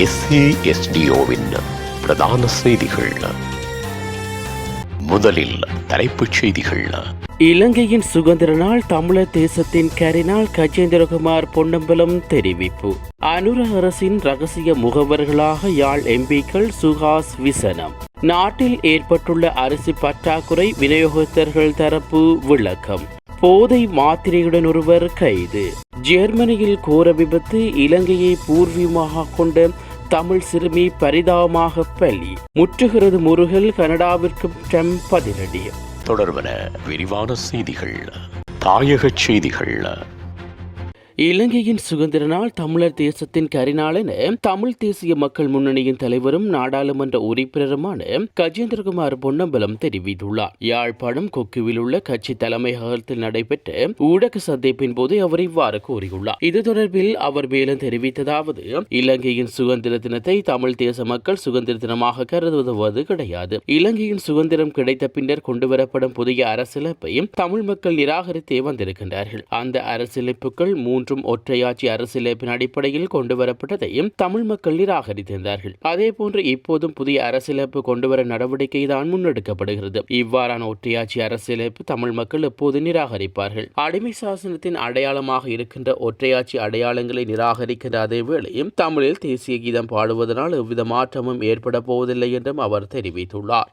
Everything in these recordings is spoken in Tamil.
எஸ்ஏஎஸ்டிஓவின் பிரதான செய்திகள். முதலில் தலைப்புச் செய்திகள். இலங்கையின் சுதந்திர நாள் தமிழர் தேசத்தின் கரினால் கஜேந்திரகுமார் பொன்னம்பலம் தெரிவிப்பு. அனுர அரசின் ரகசிய முகவர்களாக யாழ் எம்பிக்கள் சுஹாஸ் விசனம். நாட்டில் ஏற்பட்டுள்ள அரிசி பற்றாக்குறை விநியோகஸ்தர்கள் தரப்பு விளக்கம். போதை மாத்திரையுடன் ஒருவர் கைது. ஜெர்மனியில் கோர விபத்து இலங்கையை பூர்வீகமாக கொண்ட தமிழ் சிறுமி பரிதாபமாக பலி. முற்றுகிறது முருகல் கனடாவிற்கு ட்ரம்ப் பதிலடி. தொடர்பன விரிவான செய்திகள். தாயகச் செய்திகள். இலங்கையின் சுதந்திர நாள் தமிழர் தேசத்தின் கரிநாள் என தமிழ் தேசிய மக்கள் முன்னணியின் தலைவரும் நாடாளுமன்ற உறுப்பினருமான கஜேந்திரகுமார் பொன்னம்பலம் தெரிவித்துள்ளார். யாழ்ப்பாணம் கொக்குவில் உள்ள கட்சி தலைமையகத்தில் நடைபெற்ற ஊடக சந்திப்பின் போது அவர் இவ்வாறு கூறியுள்ளார். இது தொடர்பில் அவர் மேலும் தெரிவித்ததாவது இலங்கையின் சுதந்திர தினத்தை தமிழ் தேச மக்கள் சுதந்திர தினமாக கருதுவது கிடையாது. இலங்கையின் சுதந்திரம் கிடைத்த பின்னர் கொண்டுவரப்படும் புதிய அரசியலமைப்பை தமிழ் மக்கள் நிராகரித்தே வந்திருக்கின்றார்கள். அந்த அரசியலமைப்புகள் மற்றும் ஒற்றையாட்சி அரசியலமைப்பின் அடிப்படையில் கொண்டுவரப்பட்டதையும் தமிழ் மக்கள் நிராகரித்திருந்தார்கள். அதே போன்று இப்போதும் புதிய அரசியலமைப்பு கொண்டுவர நடவடிக்கை தான் முன்னெடுக்கப்படுகிறது. இவ்வாறான ஒற்றையாட்சி அரசியலமைப்பு தமிழ் மக்கள் எப்போது நிராகரிப்பார்கள்? அடிமை சாசனத்தின் அடையாளமாக இருக்கின்ற ஒற்றையாட்சி அடையாளங்களை நிராகரிக்கின்ற அதே வேளையும் தமிழில் தேசிய கீதம் பாடுவதனால் எவ்வித மாற்றமும் ஏற்பட போவதில்லை என்றும் அவர் தெரிவித்துள்ளார்.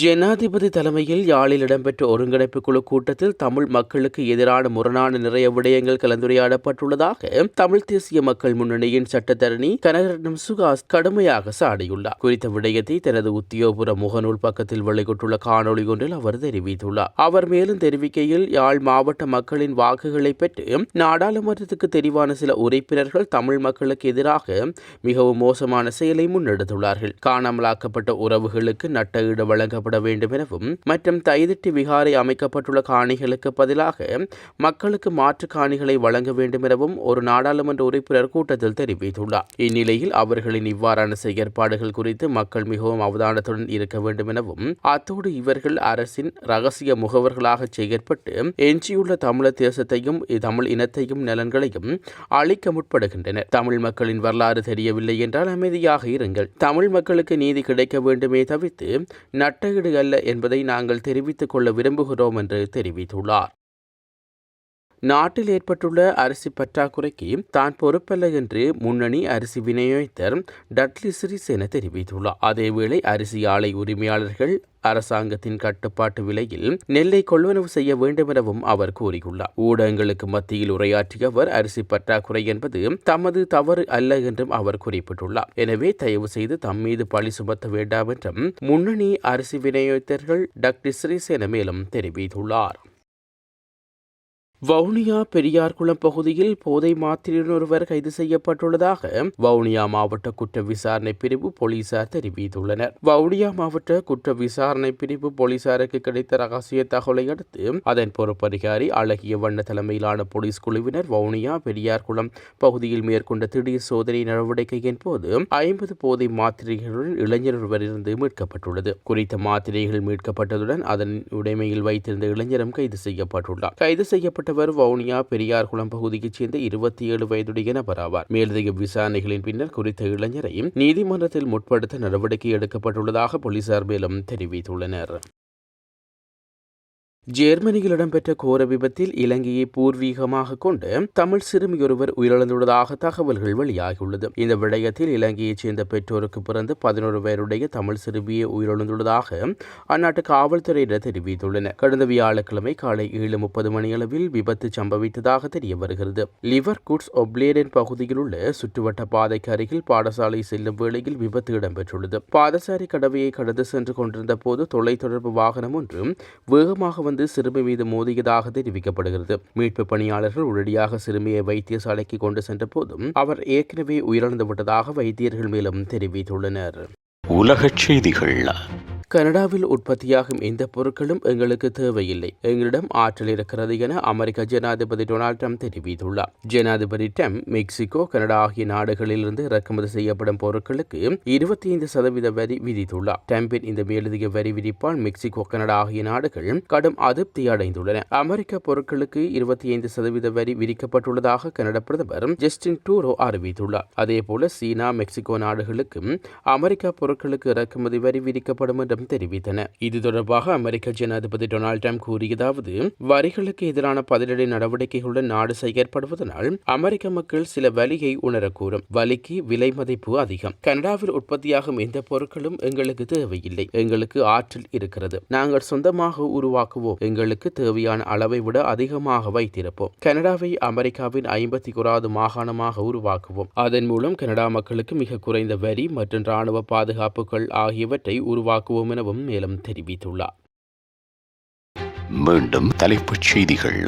ஜனாதிபதி தலைமையில் யாழில் இடம்பெற்ற ஒருங்கிணைப்பு குழு கூட்டத்தில் தமிழ் மக்களுக்கு எதிரான முரணான நிறைய விடயங்கள் கலந்துரையாடப்பட்டுள்ளதாக தமிழ் தேசிய மக்கள் முன்னணியின் சட்டத்தரணி கனகரட்னம் சுகாஸ் கடுமையாக சாடியுள்ளார். குறித்த விடயத்தை தனது உத்தியோகபூர்வ முகநூல் பக்கத்தில் வெளியிட்டுள்ள காணொளி ஒன்றில் அவர் தெரிவித்துள்ளார். அவர் மேலும் தெரிவிக்கையில் யாழ் மாவட்ட மக்களின் வாக்குகளை பெற்று நாடாளுமன்றத்துக்கு தெரிவான சில உறுப்பினர்கள் தமிழ் மக்களுக்கு எதிராக மிகவும் மோசமான செயலை முன்னெடுத்துள்ளார்கள். காணாமலாக்கப்பட்ட உறவுகளுக்கு நட்ட ஈடு வழங்கப்பட வேண்டும் எனவும் மற்றும் தைதிட்டி விகாரை அமைக்கப்பட்டுள்ள காணிகளுக்கு பதிலாக மக்களுக்கு மாற்று காணிகளை வழங்க வேண்டும் எனவும் ஒரு நாடாளுமன்ற உறுப்பினர் கூட்டத்தில் தெரிவித்துள்ளார். இந்நிலையில் அவர்களின் இவ்வாறான செயற்பாடுகள் குறித்து மக்கள் மிகவும் அவதானத்துடன் இருக்க வேண்டும் எனவும் அத்தோடு இவர்கள் அரசின் ரகசிய முகவர்களாக செயற்பட்டு எஞ்சியுள்ள தமிழர் தேசத்தையும் தமிழ் இனத்தையும் நலன்களையும் அழிக்க முற்படுகின்றனர். தமிழ் மக்களின் வரலாறு தெரியவில்லை என்றால் அமைதியாக இருங்கள். தமிழ் மக்களுக்கு நீதி கிடைக்க வேண்டுமே தவிர்த்து நட்டஈடு அல்ல என்பதை நாங்கள் தெரிவித்துக் கொள்ள விரும்புகிறோம் என்று தெரிவித்துள்ளார். நாட்டில் ஏற்பட்டுள்ள அரிசி பற்றாக்குறைக்கு தான் பொறுப்பல்ல என்று முன்னணி அரிசி விநியோகித்தர் டட்லி சிறிசேன தெரிவித்துள்ளார். அதேவேளை அரிசி ஆலை உரிமையாளர்கள் அரசாங்கத்தின் கட்டுப்பாட்டு விலையில் நெல்லை கொள்வனவு செய்ய வேண்டும் எனவும் அவர் கூறியுள்ளார். ஊடகங்களுக்கு மத்தியில் உரையாற்றிய அவர் அரிசி பற்றாக்குறை என்பது தமது தவறு அல்ல என்றும் அவர் குறிப்பிட்டுள்ளார். எனவே தயவு செய்து தம் மீது பழி சுமத்த வேண்டாம் என்றும் முன்னணி அரிசி விநியோகித்தர்கள் டாக்டர் சிறிசேன மேலும் தெரிவித்துள்ளார். வவுனியா பெரியார்குளம் பகுதியில் போதை மாத்திரையுடன் ஒருவர் கைது செய்யப்பட்டுள்ளதாக வவுனியா மாவட்ட குற்ற விசாரணை பிரிவு போலீசார் தெரிவித்துள்ளனர். வவுனியா மாவட்ட குற்ற விசாரணை பிரிவு போலீசாருக்கு கிடைத்த ரகசிய தகவலை அடுத்து அதன் பொறுப்பதிகாரி அழகிய வண்ண தலைமையிலான போலீஸ் குழுவினர் வவுனியா பெரியார்குளம் பகுதியில் மேற்கொண்ட திடீர் சோதனை நடவடிக்கையின் போது ஐம்பது போதை மாத்திரைகளுடன் இளைஞர் ஒருவர் இருந்து மீட்கப்பட்டுள்ளது. குறித்த மாத்திரைகள் மீட்கப்பட்டதுடன் அதன் உடைமையில் வைத்திருந்த இளைஞரும் கைது செய்யப்பட்டுள்ளார். கைது செய்யப்பட்ட கொல்லப்பட்டவர் வவுனியா பெரியார்குளம் பகுதியைச் சேர்ந்த இருபத்தி ஏழு வயதுடைய நபர் ஆவார் மேலதிக விசாரணைகளின் பின்னர் குறித்த இளைஞரையும் நீதிமன்றத்தில் முற்படுத்த நடவடிக்கை எடுக்கப்பட்டுள்ளதாக போலீசார் மேலும் தெரிவித்துள்ளனர். ஜெர்மனியில் இடம்பெற்ற கோர விபத்தில் இலங்கையை பூர்வீகமாக கொண்டு தமிழ் சிறுமியொருவர் உயிரிழந்துள்ளதாக தகவல்கள் வெளியாகியுள்ளது. இந்த விடயத்தில் இலங்கையைச் சேர்ந்த பெற்றோருக்கு பிறந்து பதினோரு பேருடைய தமிழ் சிறுமியை உயிரிழந்துள்ளதாக அந்நாட்டு காவல்துறையினர் தெரிவித்துள்ளனர். கடந்த வியாழக்கிழமை காலை ஏழு முப்பது மணியளவில் விபத்து சம்பவித்ததாக தெரிய வருகிறது. லிவர் குட்ஸ் ஒப்ளேடன் பகுதியில் உள்ள சுற்றுவட்ட பாதைக்கு அருகில் பாடசாலை செல்லும் வேளையில் விபத்து இடம்பெற்றுள்ளது. பாதசாரி கடவையை கடந்து சென்று கொண்டிருந்த போது தொலைத்தொடர்பு வாகனம் ஒன்று வேகமாக வந்த வந்து சிறுமி மீது மோதியதாக தெரிவிக்கப்படுகிறது. மீட்பு பணியாளர்கள் உடனடியாக சிறுமியை வைத்தியசாலைக்கு கொண்டு சென்ற போதும் அவர் ஏற்கனவே உயிரிழந்து விட்டதாக வைத்தியர்கள் மேலும் தெரிவித்துள்ளனர். உலகச் செய்திகள் கனடாவில் உற்பத்தியாகும் எந்த பொருட்களும் எங்களுக்கு தேவையில்லை. எங்களிடம் ஆற்றல் இருக்கிறது என அமெரிக்க ஜனாதிபதி டொனால்ட் ட்ரம்ப் தெரிவித்துள்ளார். ஜனாதிபதி ட்ரம்ப் மெக்சிகோ கனடா ஆகிய நாடுகளிலிருந்து இறக்குமதி செய்யப்படும் பொருட்களுக்கு இருபத்தி ஐந்து சதவீத வரி விதித்துள்ளார். ட்ரம்பின் இந்த மேலதிக வரி விதிப்பால் மெக்சிகோ கனடா ஆகிய நாடுகள் கடும் அதிருப்தி அடைந்துள்ளன. அமெரிக்க பொருட்களுக்கு இருபத்தி ஐந்து சதவீத வரி விதிக்கப்பட்டுள்ளதாக கனடா பிரதமர் ஜஸ்டின் டூரோ அறிவித்துள்ளார். அதேபோல சீனா மெக்சிகோ நாடுகளுக்கும் அமெரிக்கா பொருட்களுக்கு இறக்குமதி வரி விதிக்கப்படும் கண்டனம் தெரிவித்தன. இது தொடர்பாக அமெரிக்க ஜனாதிபதி டொனால்ட் ட்ரம்ப் கூறியதாவது வரிகளுக்கு எதிரான பதிலடி நடவடிக்கைகளுடன் நாடு செயற்படுவதனால் அமெரிக்க மக்கள் சில வலியை உணரக்கூடும். வலிக்கு விலை மதிப்பு அதிகம். கனடாவில் உற்பத்தியாகும் எந்த பொருட்களும் எங்களுக்கு தேவையில்லை. எங்களுக்கு ஆற்றல் இருக்கிறது. நாங்கள் சொந்தமாக உருவாக்குவோம். எங்களுக்கு தேவையான அளவை விட அதிகமாக வைத்திருப்போம். கனடாவை அமெரிக்காவின் ஐம்பத்தி குறாவது மாகாணமாக உருவாக்குவோம். அதன் மூலம் கனடா மக்களுக்கு மிக குறைந்த வரி மற்றும் ராணுவ பாதுகாப்புகள் ஆகியவற்றை உருவாக்குவோம் எனவும் மேலும் தெரிவித்துள்ளார். மீண்டும் தலைப்புச் செய்திகள்.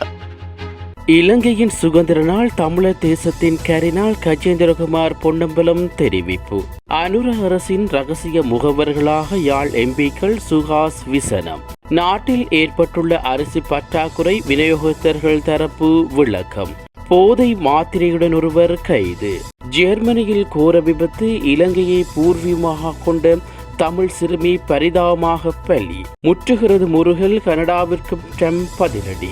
இலங்கையின் சுதந்திர நாள் தமிழர் தேசத்தின் கரினால் கஜேந்திரகுமார் பொன்னம்பலம் தெரிவிப்பு. அனுர அரசின் ரகசிய முகவர்களாக யாழ் எம்பிக்கள் சுஹாஸ் விசனம். நாட்டில் ஏற்பட்டுள்ள அரிசி பற்றாக்குறை விநியோகஸ்தர்கள் தரப்பு விளக்கம். போதை மாத்திரையுடன் ஒருவர் கைது. ஜெர்மனியில் கோர விபத்து இலங்கையை பூர்வீகமாக கொண்ட தமிழ் சிறுமி பரிதாபமாக பலி. முற்றுகிறது முருகல் கனடாவிற்கு ட்ரம்ப் பதிலடி.